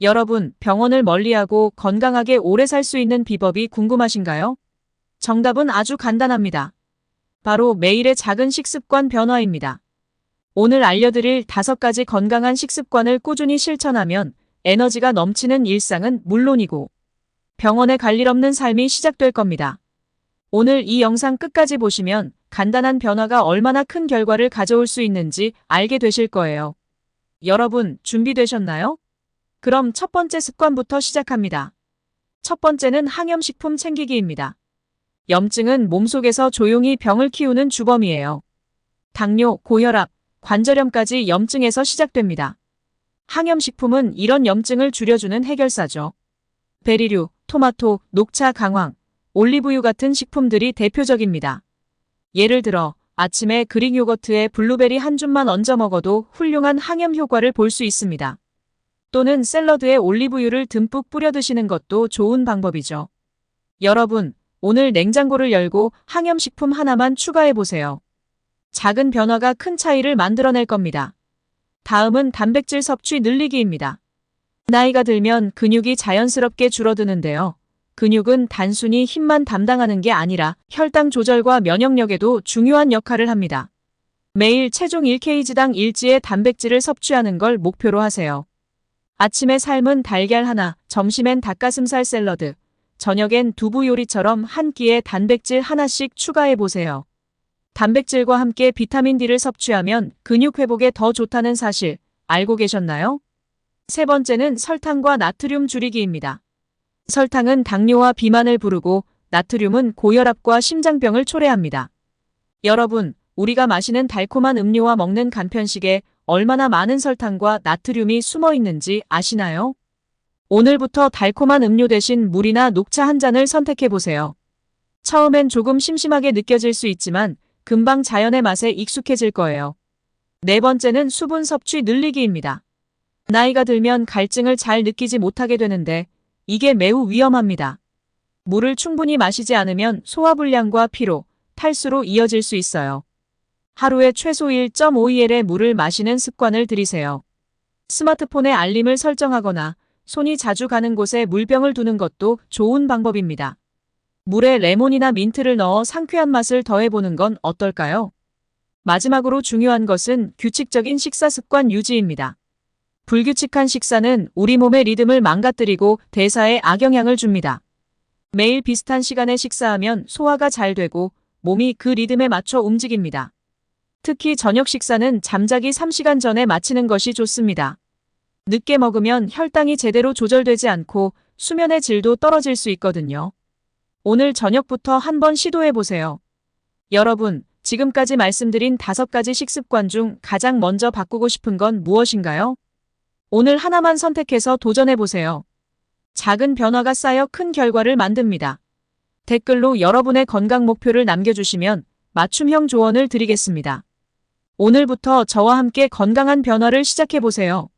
여러분, 병원을 멀리하고 건강하게 오래 살 수 있는 비법이 궁금하신가요? 정답은 아주 간단합니다. 바로 매일의 작은 식습관 변화입니다. 오늘 알려드릴 다섯 가지 건강한 식습관을 꾸준히 실천하면 에너지가 넘치는 일상은 물론이고 병원에 갈 일 없는 삶이 시작될 겁니다. 오늘 이 영상 끝까지 보시면 간단한 변화가 얼마나 큰 결과를 가져올 수 있는지 알게 되실 거예요. 여러분, 준비되셨나요? 그럼 첫 번째 습관부터 시작합니다. 첫 번째는 항염식품 챙기기입니다. 염증은 몸속에서 조용히 병을 키우는 주범이에요. 당뇨, 고혈압, 관절염까지 염증에서 시작됩니다. 항염식품은 이런 염증을 줄여주는 해결사죠. 베리류, 토마토, 녹차, 강황, 올리브유 같은 식품들이 대표적입니다. 예를 들어 아침에 그릭 요거트에 블루베리 한 줌만 얹어 먹어도 훌륭한 항염 효과를 볼 수 있습니다. 또는 샐러드에 올리브유를 듬뿍 뿌려 드시는 것도 좋은 방법이죠. 여러분, 오늘 냉장고를 열고 항염식품 하나만 추가해 보세요. 작은 변화가 큰 차이를 만들어낼 겁니다. 다음은 단백질 섭취 늘리기입니다. 나이가 들면 근육이 자연스럽게 줄어드는데요. 근육은 단순히 힘만 담당하는 게 아니라 혈당 조절과 면역력에도 중요한 역할을 합니다. 매일 체중 1kg당 일지의 단백질을 섭취하는 걸 목표로 하세요. 아침에 삶은 달걀 하나, 점심엔 닭가슴살 샐러드, 저녁엔 두부 요리처럼 한 끼에 단백질 하나씩 추가해 보세요. 단백질과 함께 비타민 D를 섭취하면 근육 회복에 더 좋다는 사실 알고 계셨나요? 세 번째는 설탕과 나트륨 줄이기입니다. 설탕은 당뇨와 비만을 부르고 나트륨은 고혈압과 심장병을 초래합니다. 여러분, 우리가 마시는 달콤한 음료와 먹는 간편식에 얼마나 많은 설탕과 나트륨이 숨어 있는지 아시나요? 오늘부터 달콤한 음료 대신 물이나 녹차 한 잔을 선택해 보세요. 처음엔 조금 심심하게 느껴질 수 있지만 금방 자연의 맛에 익숙해질 거예요. 네 번째는 수분 섭취 늘리기입니다. 나이가 들면 갈증을 잘 느끼지 못하게 되는데 이게 매우 위험합니다. 물을 충분히 마시지 않으면 소화불량과 피로, 탈수로 이어질 수 있어요. 하루에 최소 1.5ml의 물을 마시는 습관을 들이세요. 스마트폰에 알림을 설정하거나 손이 자주 가는 곳에 물병을 두는 것도 좋은 방법입니다. 물에 레몬이나 민트를 넣어 상쾌한 맛을 더해보는 건 어떨까요? 마지막으로 중요한 것은 규칙적인 식사 습관 유지입니다. 불규칙한 식사는 우리 몸의 리듬을 망가뜨리고 대사에 악영향을 줍니다. 매일 비슷한 시간에 식사하면 소화가 잘 되고 몸이 그 리듬에 맞춰 움직입니다. 특히 저녁 식사는 잠자기 3시간 전에 마치는 것이 좋습니다. 늦게 먹으면 혈당이 제대로 조절되지 않고 수면의 질도 떨어질 수 있거든요. 오늘 저녁부터 한번 시도해 보세요. 여러분, 지금까지 말씀드린 다섯 가지 식습관 중 가장 먼저 바꾸고 싶은 건 무엇인가요? 오늘 하나만 선택해서 도전해 보세요. 작은 변화가 쌓여 큰 결과를 만듭니다. 댓글로 여러분의 건강 목표를 남겨주시면 맞춤형 조언을 드리겠습니다. 오늘부터 저와 함께 건강한 변화를 시작해 보세요.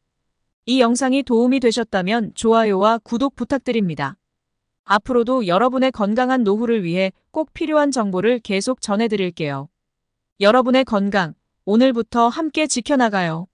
이 영상이 도움이 되셨다면 좋아요와 구독 부탁드립니다. 앞으로도 여러분의 건강한 노후를 위해 꼭 필요한 정보를 계속 전해드릴게요. 여러분의 건강, 오늘부터 함께 지켜나가요.